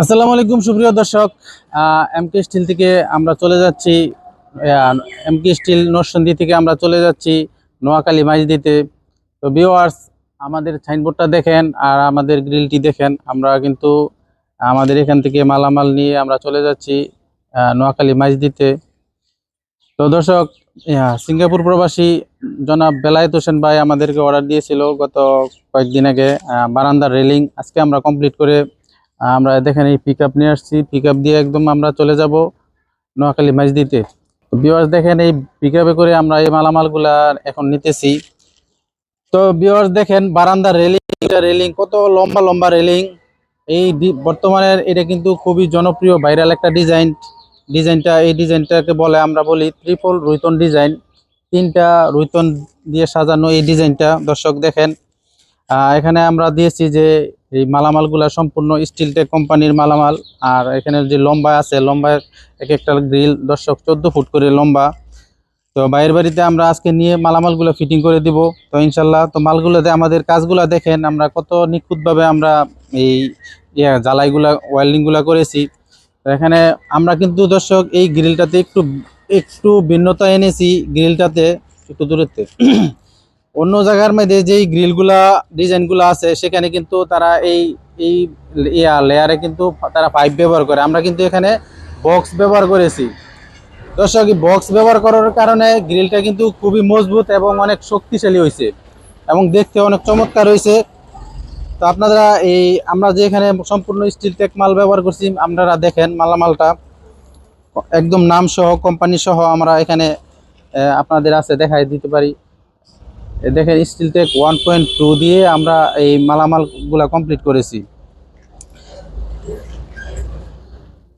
আসসালামু আলাইকুম, সুপ্রিয় দর্শক। এম কে স্টিল থেকে আমরা চলে যাচ্ছি। এম কে স্টিল নরসন্দি থেকে আমরা চলে যাচ্ছি নোয়াখালী মাইজদিতে। তো ভিওয়ার্স আমাদের সাইনবোর্ডটা দেখেন আর আমাদের গ্রিলটি দেখেন। আমরা কিন্তু আমাদের এখান থেকে মালামাল নিয়ে আমরা চলে যাচ্ছি নোয়াখালী মাইজদিতে। তো দর্শক সিঙ্গাপুর প্রবাসী জনাব বেলায়েত হোসেন ভাই আমাদেরকে অর্ডার দিয়েছিল গত কয়েকদিন আগে বারান্দার রেলিং আজকে আমরা কমপ্লিট করে আমরা দেখেন এই পিক নিয়ে আসছি। পিক দিয়ে একদম আমরা চলে যাব নোয়াখালী মাইজদিতে। বিওয়ার্স দেখেন এই পিক করে আমরা এই মালামালগুলা এখন নিতেছি। তো বিওয়ার্স দেখেন বারান্দার রেলিং রেলিং কত লম্বা লম্বা রেলিং এই বর্তমানের এটা কিন্তু খুবই জনপ্রিয় ভাইরাল একটা ডিজাইন ডিজাইনটা এই ডিজাইনটাকে বলে আমরা বলি ত্রিপল রুইতন ডিজাইন তিনটা রুইতন দিয়ে সাজানো এই ডিজাইনটা দর্শক দেখেন এখানে আমরা দিয়েছি যে এই মালামালগুলা সম্পূর্ণ স্টিল টেক কোম্পানির মালামাল, আর এখানে যে লম্বা আছে, লম্বা এক একটা গ্রিল দর্শক চোদ্দ ফুট করে লম্বা। তো বাইরের বাড়িতে আমরা আজকে নিয়ে মালামালগুলো ফিটিং করে দিব। তো ইনশাল্লাহ, তো মালগুলোতে আমাদের কাজগুলো দেখেন, আমরা কত নিখুঁতভাবে আমরা এই জ্বালাইগুলা ওয়েল্ডিংগুলা করেছি। এখানে আমরা কিন্তু দর্শক এই গ্রিলটাতে একটু একটু ভিন্নতা এনেছি। গ্রিলটাতে একটু দূরত্বে। অন্য জায়গার মধ্যে যেই গ্রিলগুলা, ডিজাইনগুলো আছে, সেখানে কিন্তু তারা এই এই ইয়া লেয়ারে কিন্তু তারা পাইপ ব্যবহার করে। আমরা কিন্তু এখানে বক্স ব্যবহার করেছি। দর্শক বক্স ব্যবহার করার কারণে গ্রিলটা কিন্তু খুবই মজবুত এবং অনেক শক্তিশালী হয়েছে এবং দেখতে অনেক চমৎকার হয়েছে। তো আপনারা এই, আমরা যে এখানে সম্পূর্ণ স্টিল টেক মাল ব্যবহার করছি, আপনারা দেখেন মালামালটা। একদম নাম সহ কোম্পানি সহ আমরা এখানে আপনাদের আছে, দেখাই দিতে পারি। দেখেন still take one point two দিয়ে আমরা এই মালামালগুলা কমপ্লিট করেছি।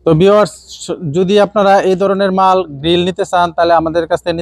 তো বিওয়ার্স যদি আপনারা এই ধরনের মাল গ্রিল নিতে চান, তাহলে আমাদের কাছ থেকে